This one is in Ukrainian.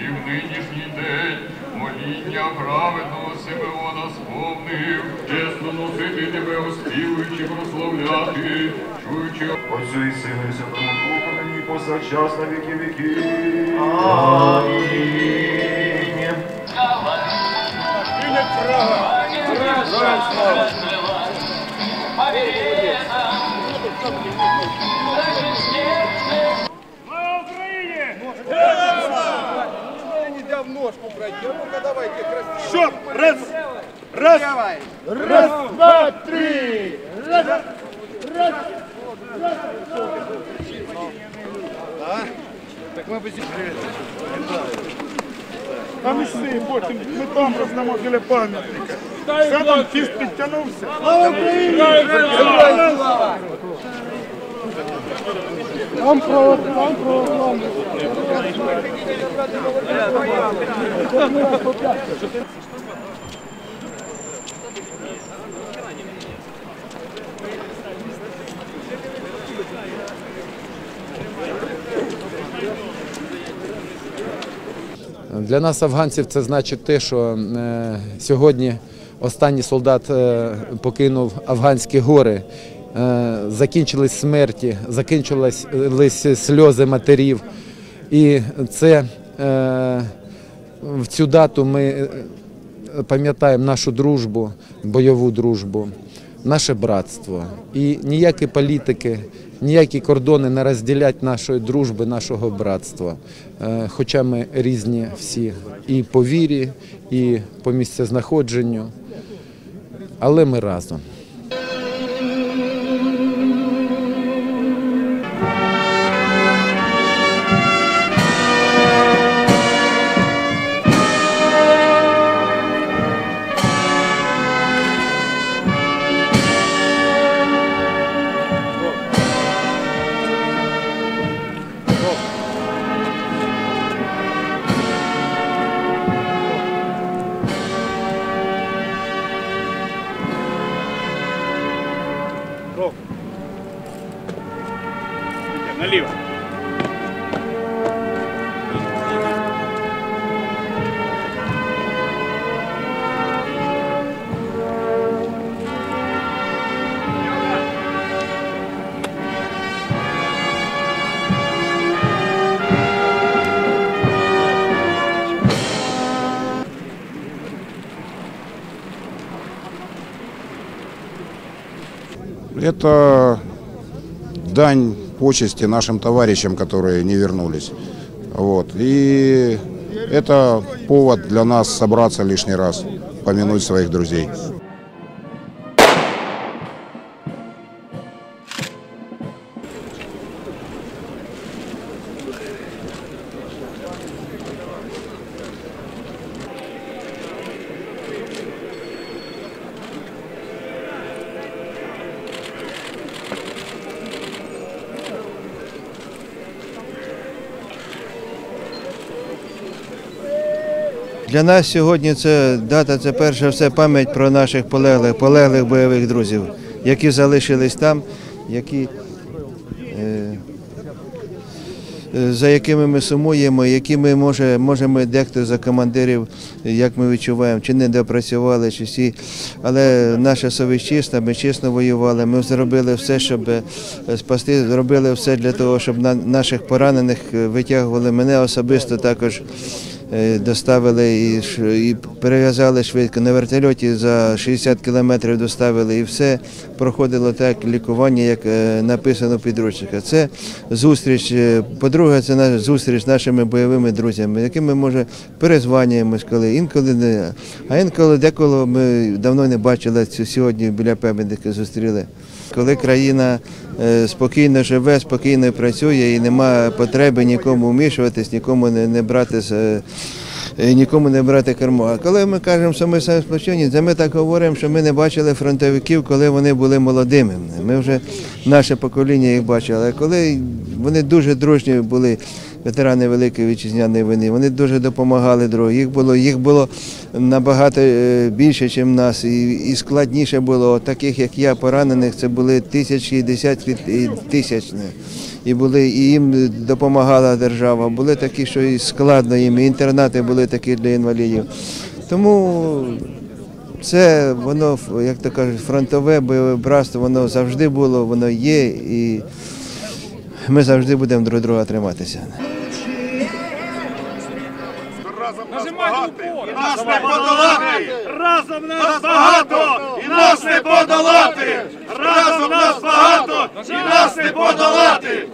і в нинішній день моління праведного Симеона сповнив, чесно носити тебе, оспівуючи, прославляти, чуючи Отцю і Сину і Святому Духу, нині повсякчас на віки віків. Амінь. Слава Не дав ножку пройти. А ну-ка давайте красиво. Що? Раз! Раз! Раз, два, три! Раз! Раз! Так ми без Там ішли, потім ми там роздамо біля пам'ятника. Все там фіст підтягнувся. Слава Україні! Там про, там про, Для нас, афганців, це значить те, що е, сьогодні останній солдат е, покинув афганські гори, закінчились смерті, закінчились сльози матерів. І це е, в цю дату ми е, пам'ятаємо нашу дружбу, бойову дружбу, наше братство. І ніякі політики, ніякі кордони не розділять нашої дружби, нашого братства. Е, Хоча ми різні всі і по вірі, і по місцезнаходженню, але ми разом. rojo. Это дань почести нашим товарищам, которые не вернулись. Вот. И это повод для нас собраться лишний раз, помянуть своих друзей. Для нас сьогодні це дата, це перше все пам'ять про наших полеглих, полеглих бойових друзів, які залишились там, які, е, е, за якими ми сумуємо, які ми може, може ми дехто за командирів, як ми відчуваємо, чи не допрацювали, чи всі. Але наша совість чиста, ми чесно воювали. Ми зробили все, щоб е, спасти, зробили все для того, щоб на, наших поранених е, витягували. Мене особисто також доставили і, і перев'язали швидко. На вертольоті за 60 кілометрів доставили і все проходило так лікування, як е, написано в підручниках. Це зустріч. е, По-друге, це наша зустріч з нашими бойовими друзями, якими може перезванюємось, коли інколи не, а інколи деколи ми давно не бачили сьогодні біля пам'ятника зустріли. Коли країна е, спокійно живе, спокійно працює і немає потреби нікому вмішуватись, нікому не, брати з. е, Нікому не брати кермо. А коли ми кажемо, що ми самі це ми так говоримо, що ми не бачили фронтовиків, коли вони були молодими. Ми вже наше покоління їх бачили. А коли вони дуже дружні були, ветерани Великої вітчизняної війни, вони дуже допомагали другу. Їх було, їх було набагато е, більше, ніж нас, і, і складніше було. Таких, як я, поранених, це були тисячі, десятки і тисячні. і були, і їм допомагала держава. Були такі, що і складно їм, і інтернати були такі для інвалідів. Тому це воно, як то кажуть, фронтове бойове братство, воно завжди було, воно є, і ми завжди будемо друг друга триматися. Разом Нас не подолати! Разом нас багато! І нас не подолати! Разом нас багато! І нас не подолати!